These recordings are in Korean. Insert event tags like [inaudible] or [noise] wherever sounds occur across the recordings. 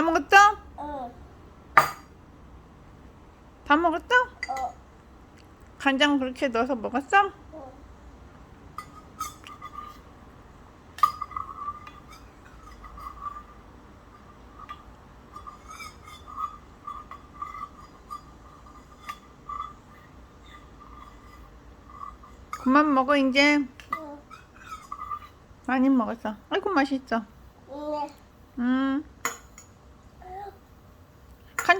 다 먹었어? 응. 다 먹었어? 어. 간장 그렇게 넣어서 먹었어? 응. 그만 먹어 이제 응. 많이 먹었어 아이고 맛있어 응. 음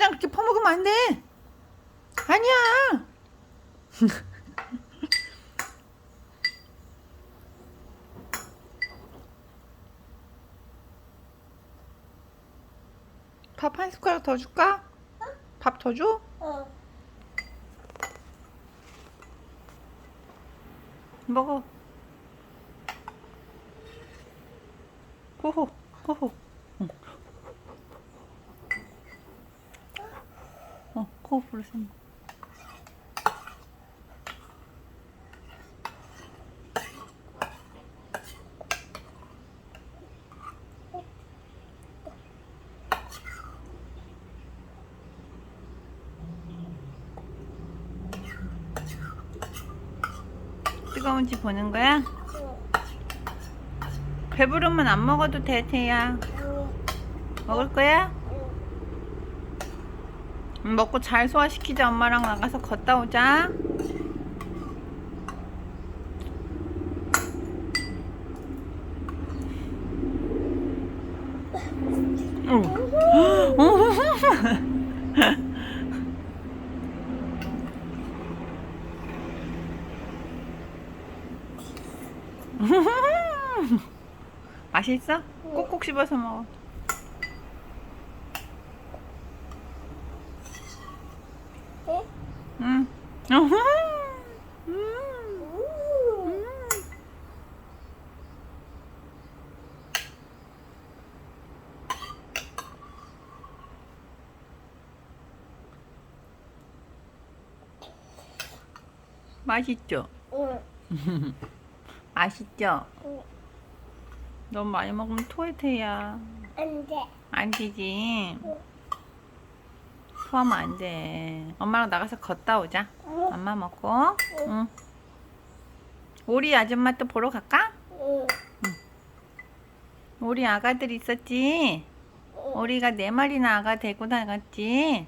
간장 그렇게 퍼먹으면 안 돼 아니야 [laughs] 밥 한 숟가락 더 줄까? 밥더 줘? 응. 먹어. 호호, 호호. 코 불렀어. 뜨거운지 보는 거야? 응. 배부르면 안 먹어도 돼, 태야. 응. 먹을 거야? 먹고 잘 소화시키자. 엄마랑 나가서 걷다 오자. [laughs] 맛있어? 꼭꼭 씹어서 먹어. 응. 응. 음. 응. 맛있죠? 응. 맛있죠? 응. 너무 많이 먹으면 토해 태야. 안 돼. 안 되지. 응. 토하면 안 돼. 엄마랑 나가서 걷다 오자. 응. 엄마 먹고. 응. 우리 아줌마 또 보러 갈까? 응. 우리 아가들 있었지? 우리가 네 마리나 아가 데리고 나갔지?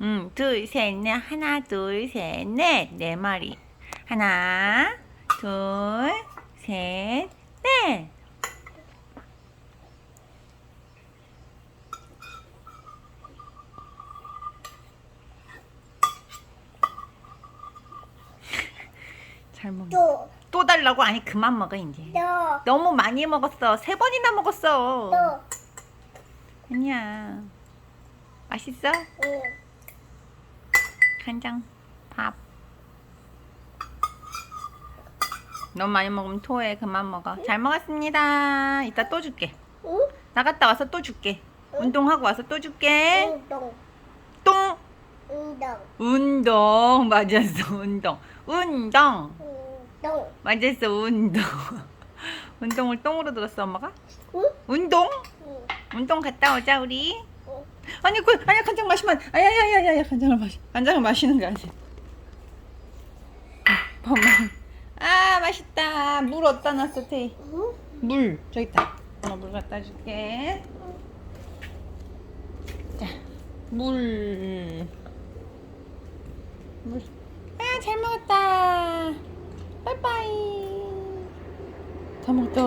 응, 둘, 셋, 넷. 하나, 둘, 셋, 넷. 네 마리. 하나, 둘, 셋, 넷. 잘 먹네. 또. 또 달라고? 아니, 그만 먹어, 이제. 또. 너무 많이 먹었어. 세 번이나 먹었어. 또. 아니야. 맛있어? 응. 간장, 밥. 너무 많이 먹으면 토해. 그만 먹어. 잘 먹었습니다. 이따 또 줄게. 응? 나갔다 와서 또 줄게. 운동하고 와서 또 줄게. 운동. 똥! 운동. 운동. 맞았어. 운동. 운동. 운동. 맞았어. 운동. [laughs] 운동을 똥으로 들었어, 엄마가? 응? 운동? 응. 운동 갔다 오자, 우리. 응. 아니 그 아니 간장 마시면 아야야야야 간장을 마시 간장을 마시는 게 아니야. 밥만. 아 맛있다. 물 어디다 놨어 테이? 응? 물 저기 있다. 엄마 물 갖다 줄게. 자 물. 물. 아 잘 먹었다. 빠이빠이. 다 먹었다.